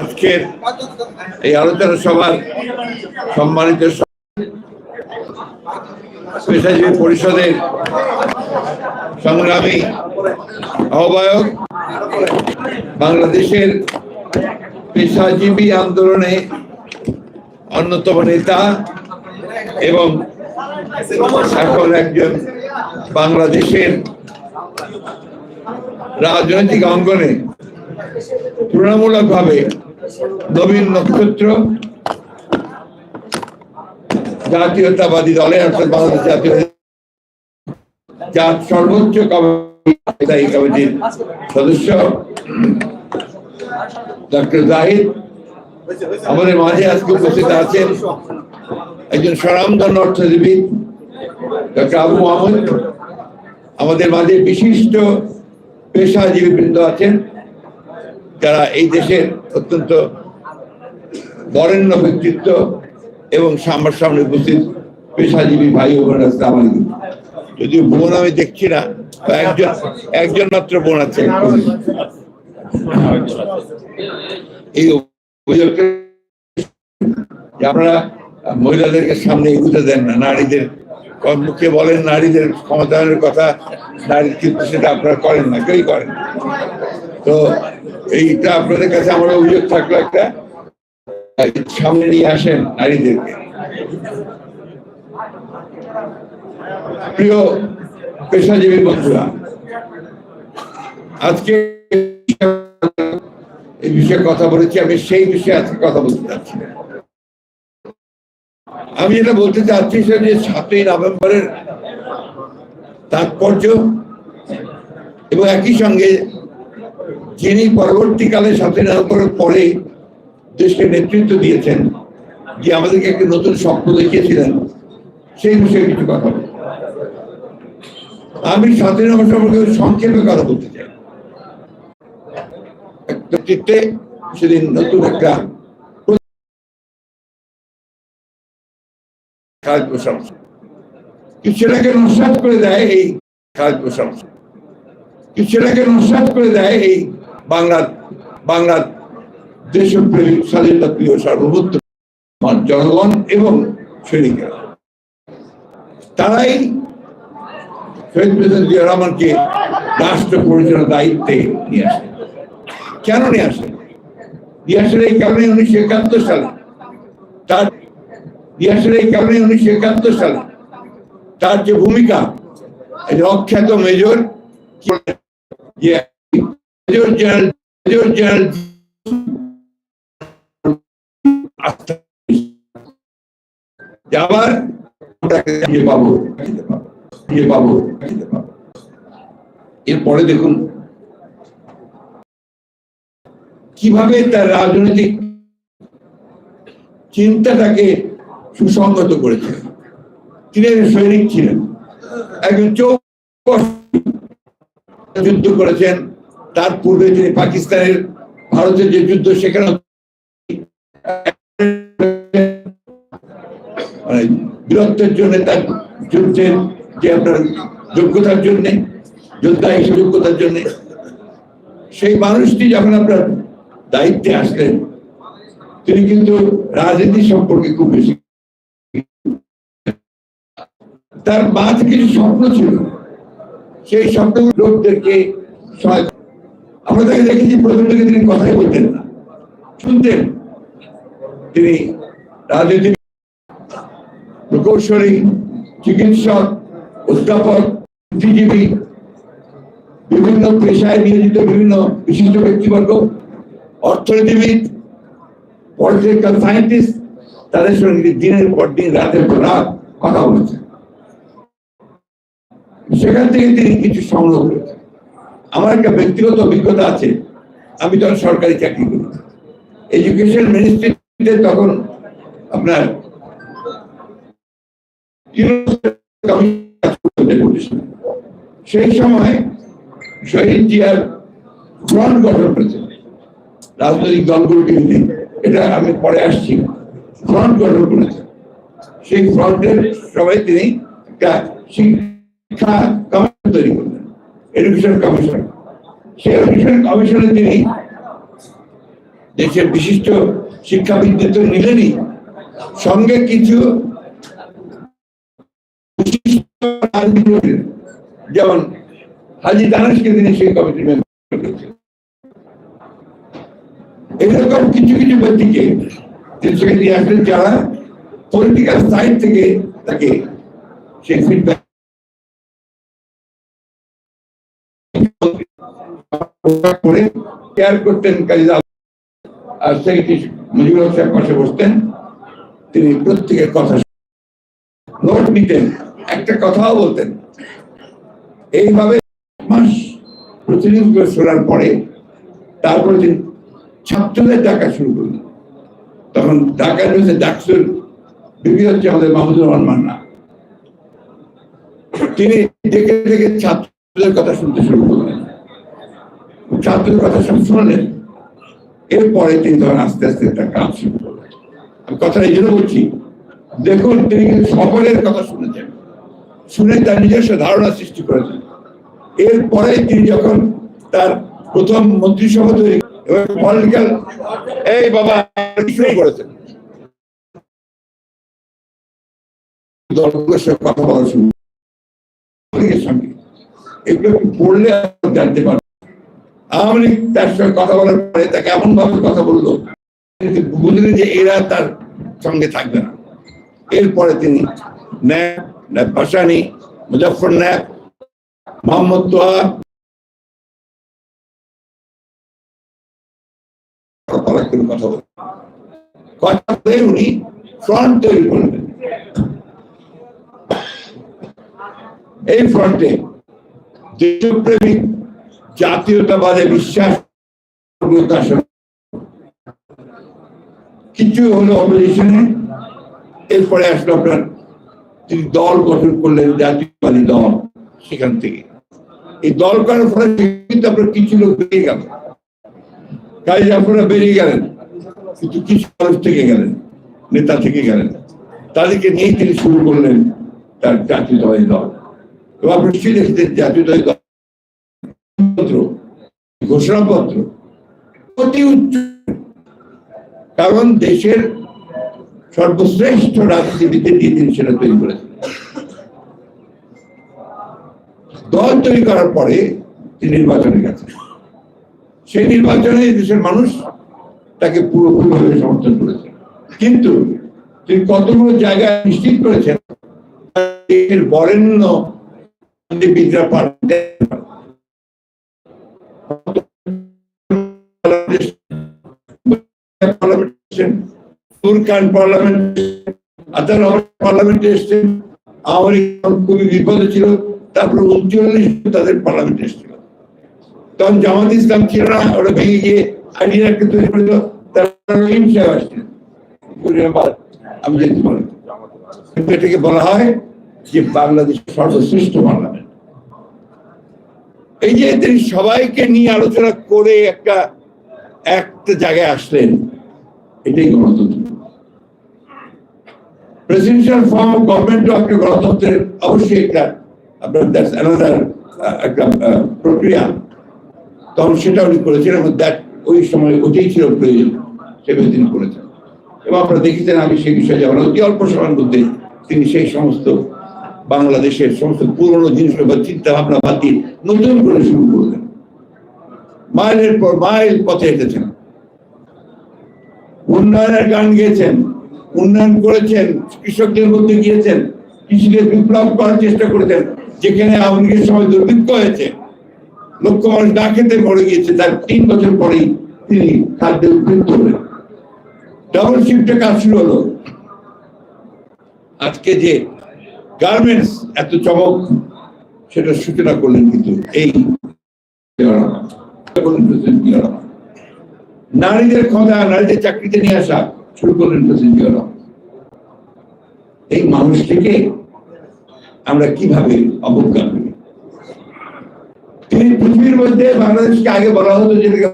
আজকের এই আলোচনা সভার সম্মানিত পেশাজীবী পরিষদের সংগ্রামী আহ্বায়ক, বাংলাদেশের পেশাজীবী আন্দোলনে অন্যতম নেতা এবং এখন একজন বাংলাদেশের রাজনৈতিক অঙ্গনে তুলনামূলকভাবে নবীন নক্ষত্র, জাতীয়তাবাদী দলের অর্থাৎ বাংলাদেশ জাতীয় জাত সর্বোচ্চ কমিটি কমিটির সদস্য, ডক্টর জাহিদ। আমাদের মাঝে আজকে উপস্থিত আছেন একজন স্বনামধন্য অর্থনীতিবিদ, ডক্টর আবু মোহাম্মদ আমাদের মাঝে বিশিষ্ট পেশাজীবী বৃন্দ আছেন, যারা এই দেশের অত্যন্ত বরেণ্য ব্যক্তিত্ব এবং সামনে সামনে উপস্থিত পেশাজীবী ভাই ও বোন আসসালাম আলাইকুম। যদিও বোন আমি দেখছি না, একজন একজন মাত্র বোন আছে। এই অভিযোগটা যে আপনারা মহিলাদেরকে সামনে এগুতে দেন না, নারীদের মুখে বলেন, নারীদের ক্ষমতায়নের কথা, নারীর কিন্তু সেটা আপনারা করেন না, কেউই করেন তো এইটা আপনাদের কাছে আমার অভিযোগ থাকল একটা, সামনে নিয়ে আসেন নারীদেরকে। প্রিয় পেশাজীবী বন্ধুরা, আজকে এই বিষয়ে কথা বলেছি, আমি সেই বিষয়ে আজকে কথা বলতে চাচ্ছি আমি যেটা বলতে চাচ্ছি যে সাতই নভেম্বরের তাৎপর্য এবং একই সঙ্গে যিনি পরবর্তীকালে সাতই নভেম্বরের পরে দেশকে নেতৃত্ব দিয়েছেন, যে আমাদেরকে একটি নতুন স্বপ্ন দেখিয়েছিলেন, সেই বিষয়ে কিছু কথা। আমি সাতই নভেম্বর সম্পর্কে সংক্ষেপে কথা বলতে চাই একটা চিত্তে সেদিন নতুন একটা খালেদ প্রশংসা কিছুটাকে নস্বাত করে দেয় এই? খালেদ প্রশংসা কিছুটাকে নস্বাত করে দেয় এই বাংলার বাংলার দেশপ্রেমিক স্বাধীনতা প্রিয় সার্বভৌম জনগণ এবং সৈনিকেরা। তারাই শহীদ প্রেসিডেন্ট জিয়া রহমানকে রাষ্ট্র পরিচালনার দায়িত্বে নিয়ে আসে। কেন নিয়ে আসে? নিয়ে আসেন এই কারণে উনিশশো একাত্তর সালে তার একাত্তর সালে তার যে ভূমিকা অখ্যাত মেজর আবার এরপরে দেখুন কীভাবে তার রাজনৈতিক চিন্তাটাকে সুসংগত করেছে তিনি সৈনিক ছিলেন। একজন যুদ্ধ করেছেন। তার পূর্বে তিনি পাকিস্তানের ভারতের যে যুদ্ধ সেখানে মানে বীরত্বের জন্য তার যুদ্ধের যে আপনার যোগ্যতার জন্যে, যোদ্ধা হিসেবে যোগ্যতার জন্য, সেই মানুষটি যখন আপনার দায়িত্বে আসলেন, তিনি কিন্তু রাজনীতি সম্পর্কে খুব বেশি তার মাঝে কিছু স্বপ্ন ছিল, সেই স্বপ্ন লোকদেরকে আমরা তাকে দেখেছি প্রথম থেকে তিনি কথাই বলতেন না। শুনতেন, তিনি রাজনীতি প্রকৌশলী, চিকিৎসক, অধ্যাপক, বুদ্ধিজীবী, বিভিন্ন পেশায় নিয়োজিত বিভিন্ন বিশিষ্ট ব্যক্তিবর্গ, অর্থনীতিবিদ পলিটিক্যাল সায়েন্টিস্ট তাদের সঙ্গে দিনের পর দিন, রাতের পর রাত কথা বলেছেন। সেখান থেকে তিনি কিছু সংগ্রহ করেছেন। আমার একটা ব্যক্তিগত অভিজ্ঞতা আছে, আমি তখন সরকারি চাকরি করি এডুকেশন মিনিস্ট্রিতে তখন আপনার সেই সময় শহীদ জিয়ার ফ্রন্ট গঠন করেছেন রাজনৈতিক দলগুলোকে নিয়ে, এটা আমি পরে আসছি। ফ্রন্ট গঠন করেছে। সেই ফ্রন্টের সবাই তিনি একটা কমিশন তৈরি করলেন। এডুকেশন কমিশন সেই অনুষ্ঠান কমিশনে তিনি দেশের বিশিষ্ট শিক্ষাবিদদের তো নিলেনই, সঙ্গে কিছু যেমন হাজি দানেশকে তিনি সেই কমিটির মেম্বার এরকম কিছু কিছু ব্যক্তিকে তিনি সেখানে নিয়ে আসলেন যারা পলিটিক্যাল সাইড থেকে তাকে সেই ফিডব্যাক করে কেয়ার করতেন কাজী আর মুজিবুর পাশে বসতেন, তিনি প্রত্যেকের কথা নোট নিতেন, একটা কথাও বলতেন। এইভাবে মাস করে শোনার পরে তারপরে তিনি ছাত্রদের ডাকা শুরু করলেন। তখন ঢাকা নিউজে ডাকসুর বিবি হচ্ছে আমাদের মাহমুদুর রহমান মান্না। তিনি ডেকে ডেকে ছাত্রদের কথা শুনতে শুরু করলেন। ছাত্রদের কথা সব শুনলেন। এরপরে তিনি তখন আস্তে আস্তে একটা কাজ শুরু করলেন। কথাটা এই জন্য বলছি, দেখুন, তিনি সকলের কথা শুনেছেন। শুনে তার নিজস্ব ধারণা সৃষ্টি করেছেন। এরপরে তিনি যখন তার প্রথম মন্ত্রিসভা তৈরি এবং পলিটিক্যাল এই বাবা শুরু করেছেন? কথা বলা সঙ্গে। এগুলো পড়লে জানতে পারবেন আওয়ামী লীগ তার সঙ্গে কথা বলার পরে তাকে এমন ভাবে কথা বলল বুঝলেন যে এরা তার সঙ্গে থাকবে না। এরপরে তিনি ন্যাপ ন্যাপ ভাসানি মুজফর ন্যাপ মোহাম্মদ তোহা কথা বলেন কথা বলে উনি ফ্রন্ট তৈরি করলেন। এই ফ্রন্টে দেশপ্রেমিক জাতীয়তাবাদে বিশ্বাস কিছু হলো অপোজিশনে এরপরে আসলো আপনার তিনি দল গঠন করলেন জাতীয়বাদী দল সেখান থেকে। এই দল করার ফলে কিন্তু আপনার কিছু লোক বেরিয়ে গেল। কাজে আপনারা বেরিয়ে গেলেন, কিন্তু কিছু মানুষ থেকে গেলেন, নেতা থেকে গেলেন। তাদেরকে নিয়ে তিনি শুরু করলেন তার জাতীয়তাবাদী দল। এবং আপনি নিশ্চয়ই দেখেছেন জাতীয়তাবাদী দল ঘোষণাপত্র। অতি উচ্চ। কারণ দেশের সর্বশ্রেষ্ঠ রাজনীতিবিদদের দিয়ে তিনি সেটা তৈরি করেছেন দল তৈরি করার পরে তিনি নির্বাচনে গেছেন। সেই নির্বাচনে দেশের মানুষ তাকে পুরোপুরিভাবে সমর্থন করেছে। কিন্তু তিনি কতগুলো জায়গায় নিশ্চিত করেছেন? বরেণ্য রাজনীতিবিদরা পার্লামেন্ট এসেছেন পার্লামেন্ট আদাল পার্লামেন্টে খুবই বিপদে ছিল তারপরে তাদের পার্লামেন্টে এসেছিল তখন জামাত ইসলাম ছিল না ওরা গিয়ে তৈরি করে এটাকে বলা হয় যে বাংলাদেশের সর্বশ্রেষ্ঠ পার্লামেন্ট এই যে তিনি সবাইকে নিয়ে আলোচনা করে একটা একটা জায়গায় আসলেন, এটাই গণতন্ত্র। প্রেসিডেন্সিয়াল ফর্ম অফ গভর্নমেন্ট একটা গণতন্ত্রের অবশ্যই একটা, আপনার দ্যাটস অ্যানাদার একটা প্রক্রিয়া। তখন সেটা উনি করেছেন এবং দ্যাট ওই সময় ওটাই ছিল প্রয়োজন, সেভাবে তিনি করেছেন। এবং আপনারা দেখেছেন আমি সেই বিষয়ে যাবেন অতি অল্প সময়ের মধ্যে তিনি সেই সমস্ত বাংলাদেশের সমস্ত পুরনো জিনিসগুলো বা চিন্তা ভাবনা দিয়ে নতুন করে শুরু করলেন। মাইলের পর মাইল পথে হেঁটেছেন উন্নয়নের গান গেয়েছেন, উন্নয়ন করেছেন, কৃষকদের মধ্যে গিয়েছেন কৃষিকে বিপ্লব করার চেষ্টা করেছেন, যেখানে আওয়ামী সময় দুর্ভিক্ষ হয়েছে। লক্ষ মানুষ না খেতে মরে গিয়েছে, তার তিন বছর পরেই তিনি খাদ্যে উদ্বৃত্ত হলেন। ডাবল শিফটে কাজ শুরু হলো। আজকে যে গার্মেন্টস এত চমক, সেটা সূচনা করলেন কিন্তু এই। নারীদের ক্ষমতা, নারীদের চাকরিতে নিয়ে আসা শুরু করলেন প্রেসিডেন্ট জিয়া রহমান। এই মানুষটিকে আমরা কীভাবে অবজ্ঞা করি তিনি পৃথিবীর মধ্যে বাংলাদেশকে আগে বলা হতো যেটাকে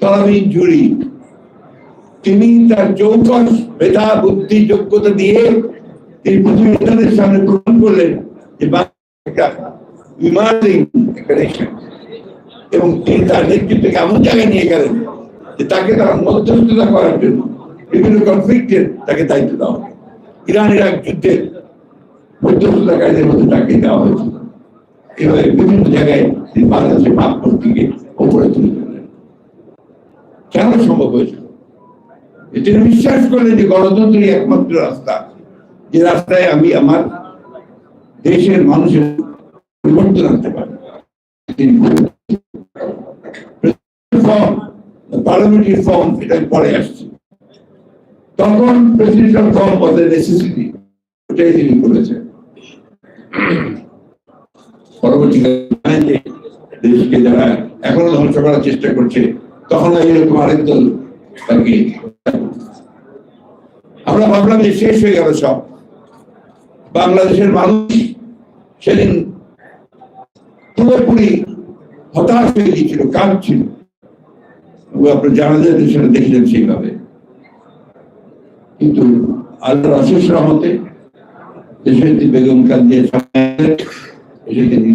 তলাবি জুড়ি তিনি তার চৌকস মেধা, বুদ্ধি, যোগ্যতা দিয়ে পৃথিবীর নেতাদের সামনে প্রমাণ করলেন যে একটা। এবং তিনি তার নেতৃত্বকে এমন জায়গায় নিয়ে গেলেন যে তাকে তারা মধ্যস্থতা করার জন্য বিভিন্ন কনফ্লিক্টের তাকে দায়িত্ব দেওয়া হবে। ইরান ইরাক মধ্যস্থতাকারীদের মধ্যে তাকে দেওয়া হয়েছিল এভাবে বিভিন্ন জায়গায় তিনি বাংলাদেশের ভাবমূর্তিকে ওপরে তুলে কেন সম্ভব হয়েছিল তিনি বিশ্বাস করলেন যে গণতন্ত্রই একমাত্র রাস্তা। যে রাস্তায় আমি আমার দেশের মানুষের পরিবর্তন আনতে পারি। ফর্ম এটা পরে আসছে। তখন প্রেসিডেন্সিয়াল ফর্ম নেসেসিটি ওটাই তিনি পরবর্তীকালে দেশকে যারা এখনও ধ্বংস করার চেষ্টা করছে, তখন এরকম আরেক দল আমরা ভাবলাম যে শেষ হয়ে গেল সব। বাংলাদেশের মানুষ সেদিন পুরোপুরি হতাশ হয়ে গিয়েছিল, কাঁদছিল। আপনার জানাজার সেটা দেখলেন সেইভাবে। কিন্তু আল্লাহর অশেষ রহমতে দেশের বেগম কান্দিয়া এসে তিনি